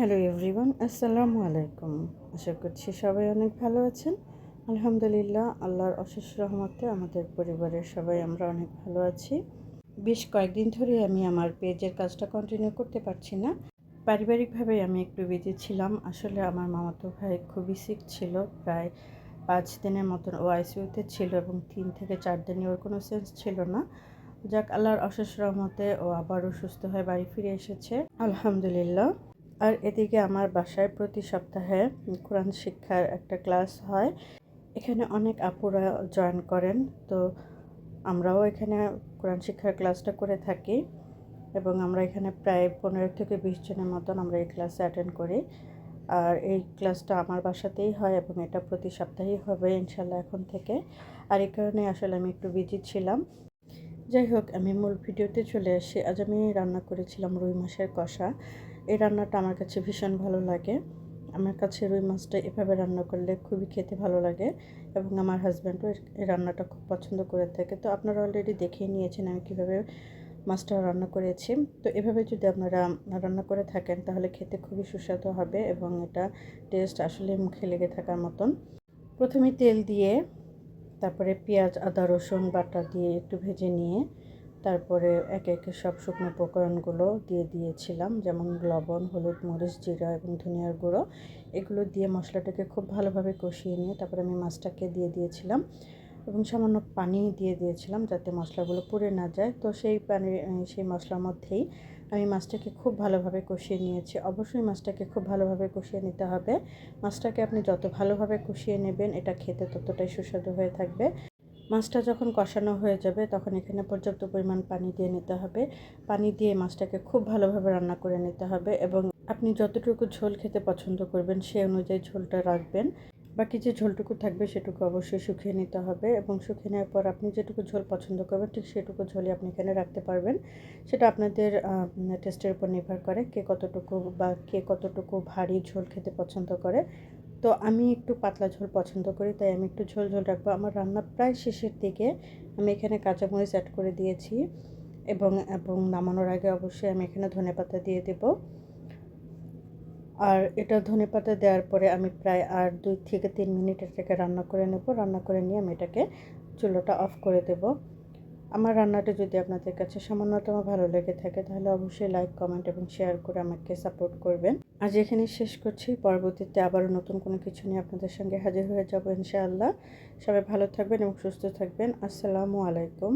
Hello everyone আসসালামু আলাইকুম আশা করছি সবাই অনেক ভালো আছেন। আলহামদুলিল্লাহ, আল্লাহর অশেষ রহমতে আমাদের পরিবারের সবাই আমরা অনেক ভালো আছি। বেশ কয়েকদিন ধরে আমি আমার পেজের কাজটা কন্টিনিউ করতে পারছি না। পারিবারিকভাবে আমি একটু বিজি ছিলাম। আসলে আমার মামাতো ভাই খুবই সিক ছিল। প্রায় পাঁচ দিনের মতন ও আইসিউতে ছিল এবং তিন থেকে চার দিনে ওর কোনো সেন্স ছিল না। যাক, আল্লাহর অশেষ রহমতে ও আবারও সুস্থ হয়ে বাড়ি ফিরে এসেছে। আলহামদুলিল্লাহ। আর এদিকে আমার বাসায় প্রতি সপ্তাহে কোরআন শিক্ষার একটা ক্লাস হয়। এখানে অনেক আপুরা জয়েন করেন। তো আমরাও এখানে কোরআন শিক্ষার ক্লাসটা করে থাকি এবং আমরা এখানে প্রায় পনেরো থেকে বিশ জনের মতন আমরা এই ক্লাসে অ্যাটেন্ড করি। আর এই ক্লাসটা আমার বাসাতেই হয় এবং এটা প্রতি সপ্তাহেই হবে ইনশাল্লাহ এখন থেকে। আর এই কারণে আসলে আমি একটু বিজি ছিলাম। যাই হোক, আমি মূল ভিডিওতে চলে আসি। আজ আমি রান্না করেছিলাম রুই মাছের কষা। এই রান্নাটা আমার কাছে ভীষণ ভালো লাগে। আমার কাছে রুই মাছটা এভাবে রান্না করলে খুবই খেতে ভালো লাগে এবং আমার হাজব্যান্ডও এই রান্নাটা খুব পছন্দ করে থাকে। তো আপনারা অলরেডি দেখিয়ে নিয়েছেন আমি কীভাবে মাছটা রান্না করেছি। তো এভাবে যদি আপনারা রান্না করে থাকেন, তাহলে খেতে খুবই সুস্বাদু হবে এবং এটা টেস্ট আসলে মুখে লেগে থাকার মতন। প্রথমে তেল দিয়ে তারপরে পেঁয়াজ, আদা, রসুন, বাটা দিয়ে একটু ভেজে নিয়ে তারপরে একে একে সব শুকনো উপকরণগুলো দিয়ে দিয়েছিলাম, যেমন লবণ, হলুদ, মরিচ, জিরা এবং ধনিয়ার গুঁড়ো। এগুলো দিয়ে মশলাটাকে খুব ভালোভাবে কষিয়ে নিয়ে তারপরে আমি মাছটাকে দিয়ে দিয়েছিলাম এবং সামান্য পানি দিয়ে দিয়েছিলাম যাতে মশলাগুলো পুড়ে না যায়। তো সেই পানি, সেই মশলার মধ্যেই আমি মাছটাকে খুব ভালোভাবে কষিয়ে নিয়েছি। অবশ্যই মাছটাকে খুব ভালোভাবে কষিয়ে নিতে হবে। মাছটাকে আপনি যত ভালোভাবে কষিয়ে নেবেন, এটা খেতে ততটাই সুস্বাদু হয়ে থাকবে। মাছটা যখন কষানো হয়ে যাবে, তখন এখানে পর্যাপ্ত পরিমাণ পানি দিয়ে নিতে হবে। পানি দিয়ে মাছটাকে খুব ভালোভাবে রান্না করে নিতে হবে এবং আপনি যতটুকু ঝোল খেতে পছন্দ করবেন, সেই অনুযায়ী ঝোলটা রাখবেন। বাকি যে ঝোলটুকু থাকবে সেটুকু অবশ্যই শুকিয়ে নিতে হবে এবং শুকিয়ে নেওয়ার পর আপনি যেটুকু ঝোল পছন্দ করবেন ঠিক সেটুকু ঝোলই আপনি এখানে রাখতে পারবেন। সেটা আপনাদের টেস্টের উপর নির্ভর করে কে কতটুকু বা কে কতটুকু ভারী ঝোল খেতে পছন্দ করে। তো আমি একটু পাতলা ঝোল পছন্দ করি, তাই আমি একটু ঝোল ঝোল রাখব। আমার রান্না প্রায় শেষের দিকে আমি এখানে কাঁচামরিচ অ্যাড করে দিয়েছি এবং এবং নামানোর আগে অবশ্যই আমি এখানে ধনে পাতা দিয়ে দেব। আর এটা ধনে পাতা দেওয়ার পরে আমি প্রায় আর দুই থেকে তিন মিনিট এটাকে রান্না করে নেব। রান্না করে নিয়ে আমি এটাকে চুলোটা অফ করে দেবো। আমার রান্নাটা যদি আপনাদের কাছে সামান্যতম ভালো লেগে থাকে তাহলে অবশ্যই লাইক, কমেন্ট এবং শেয়ার করে আমাকে সাপোর্ট করবেন। আজ এখানে শেষ করছি। পরবর্তীতে আবারও নতুন কোনো কিছু নিয়ে আপনাদের সঙ্গে হাজির হয়ে যাব ইনশাআল্লাহ। সবাই ভালো থাকবেন এবং সুস্থ থাকবেন। আসসালামু আলাইকুম।